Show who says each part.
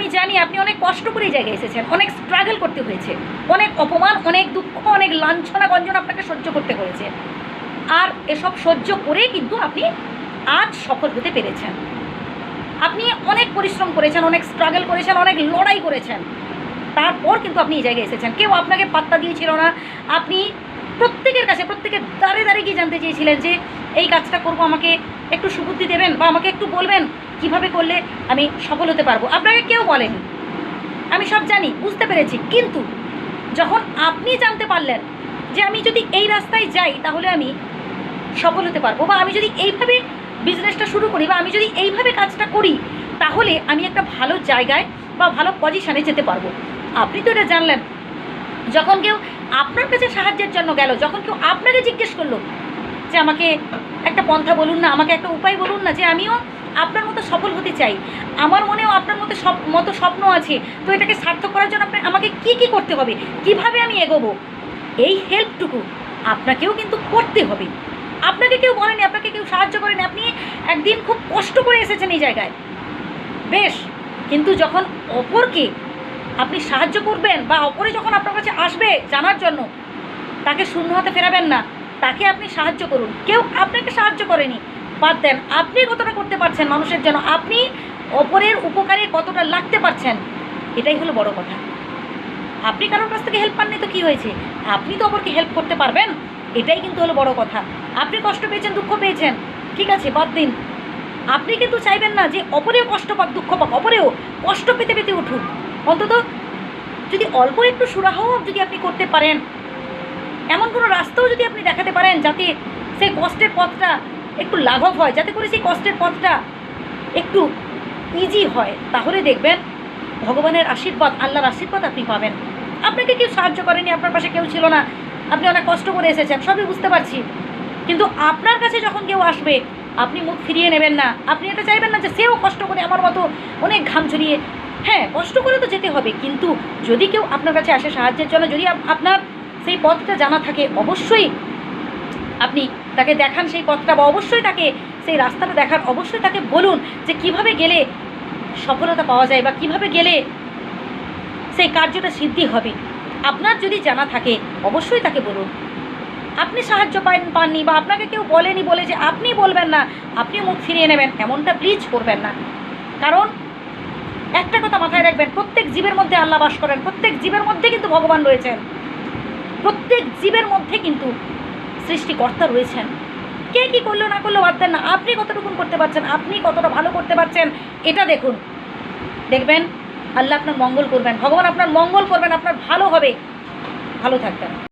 Speaker 1: আমি জানি আপনি অনেক কষ্ট করে জায়গায় এসেছেন, অনেক স্ট্রাগল করতে হয়েছে, অনেক অপমান, অনেক দুঃখ, অনেক লাঞ্ছনা গঞ্জন আপনাকে সহ্য করতে হয়েছে। আর এসব সহ্য করেই কিন্তু আপনি আজ সফল হতে পেরেছেন। আপনি অনেক পরিশ্রম করেছেন, অনেক স্ট্রাগল করেছেন, অনেক লড়াই করেছেন। তারপর কিন্তু আপনি এই জায়গায় এসেছেন। কেউ আপনাকে পাত্তা দিয়েছিল না। আপনি প্রত্যেকের কাছে প্রত্যেকের দাঁড়ে দাঁড়িয়ে গিয়ে জানতে চেয়েছিলেন যে, এই কাজটা করব, আমাকে একটু সুবুদ্ধি দেবেন বা আমাকে একটু বলবেন কীভাবে করলে আমি সফল হতে পারব। আপনাকে কেউ বলেনি। আমি সব জানি, বুঝতে পেরেছি। কিন্তু যখন আপনি জানতে পারলেন যে আমি যদি এই রাস্তায় যাই, তাহলে আমি সফল হতে পারব বা আমি যদি এইভাবে বিজনেসটা শুরু করি বা আমি যদি এইভাবে কাজটা করি, তাহলে আমি একটা ভালো জায়গায় বা ভালো পজিশানে যেতে পারব। আপনি তো এটা জানলেন। যখন কেউ আপনার কাছে সাহায্যের জন্য গেল, যখন কেউ আপনাকে জিজ্ঞেস করল যে আমাকে একটা পন্থা বলুন না, আমাকে একটা উপায় বলুন না যে আমিও আপনার মতো সফল হতে চাই। আমার মনেও আপনার মতো সব, মতো স্বপ্ন আছে। তো এটাকে সার্থক করার জন্য আপনার, আমাকে কি কি করতে হবে? কীভাবে আমি এগোবো? এই হেল্পটুকু আপনাকেও কিন্তু করতে হবে। আপনাকে কেউ বলেনি, আপনাকে কেউ সাহায্য করেনি। আপনি একদিন খুব কষ্ট করে এসেছেন এই জায়গায়। বেশ, কিন্তু যখন অপরকে আপনি সাহায্য করবেন বা অপরে যখন আপনার কাছে আসবে জানার জন্য, তাকে শূন্য হাতে ফেরাবেন না। তাকে আপনি সাহায্য করুন। কেউ আপনাকে সাহায্য করেনি। বাদ দেন, আপনি কতটা করতে পারছেন মানুষের জন্য? আপনি অপরের উপকারে কতটা লাগতে পারছেন? এটাই হলো বড় কথা। আপনি কারোর কাছ থেকে হেল্প পাননি তো কী হয়েছে? আপনি তো অপরকে হেল্প করতে পারবেন। এটাই কিন্তু হলো বড় কথা। আপনি কষ্ট পেয়েছেন, দুঃখ পেয়েছেন। ঠিক আছে, বাদ দিন। আপনি কিন্তু চাইবেন না যে অপরেও কষ্ট পাক, দুঃখ পাক। অপরেও কষ্ট পেতে পেতে উঠুক। অন্তত যদি অল্প একটু সুরাহ যদি আপনি করতে পারেন এমন কোনো রাস্তাও যদি আপনি দেখাতে পারেন যাতে সেই কষ্টের পথটা একটু লাঘব হয়, যাতে করে সেই কষ্টের পথটা একটু ইজি হয়, তাহলে দেখবেন ভগবানের আশীর্বাদ, আল্লাহর আশীর্বাদ আপনি পাবেন। আপনাকে কেউ সাহায্য করেনি, আপনার পাশে কেউ ছিল না, আপনি অনেক কষ্ট করে এসেছেন, সবই বুঝতে পারছি। কিন্তু আপনার কাছে যখন কেউ আসবে, আপনি মুখ ফিরিয়ে নেবেন না। আপনি এটা চাইবেন না যে সেও কষ্ট করে আমার মতো অনেক ঘাম ঝরিয়ে হ্যাঁ কষ্ট করে তো যেতে হবে, কিন্তু যদি কেউ আপনার কাছে আসে সাহায্যের জন্য, যদি আপনার সেই পথটা জানা থাকে অবশ্যই। আপনি তাকে দেখান সেই পথটা বা অবশ্যই তাকে সেই রাস্তাটা দেখান, অবশ্যই তাকে বলুন যে কীভাবে গেলে সফলতা পাওয়া যায় বা কীভাবে গেলে সেই কার্যটা সিদ্ধি হবে। আপনার যদি জানা থাকে, অবশ্যই তাকে বলুন। আপনি সাহায্য পান, পাননি বা আপনাকে কেউ বলেনি বলে যে আপনি বলবেন না আপনি মুখ ফিরিয়ে নেবেন, এমনটা প্লিজ করবেন না। কারণ একটা কথা মাথায় রাখবেন, প্রত্যেক জীবের মধ্যে আল্লাহ বাস করেন, প্রত্যেক জীবের মধ্যে কিন্তু ভগবান রয়েছেন। প্রত্যেক জীবের মধ্যে কিন্তু সৃষ্টিকর্তা রয়েছেন। কে কী করল না করল দেন না, আপনি কতটুকুন করতে পারছেন, আপনি কতটা ভালো করতে পারছেন, এটা দেখুন। দেখবেন, আল্লাহ আপনার মঙ্গল করবেন, ভগবান আপনার মঙ্গল করবেন, আপনার ভালো হবে। ভালো থাকবেন।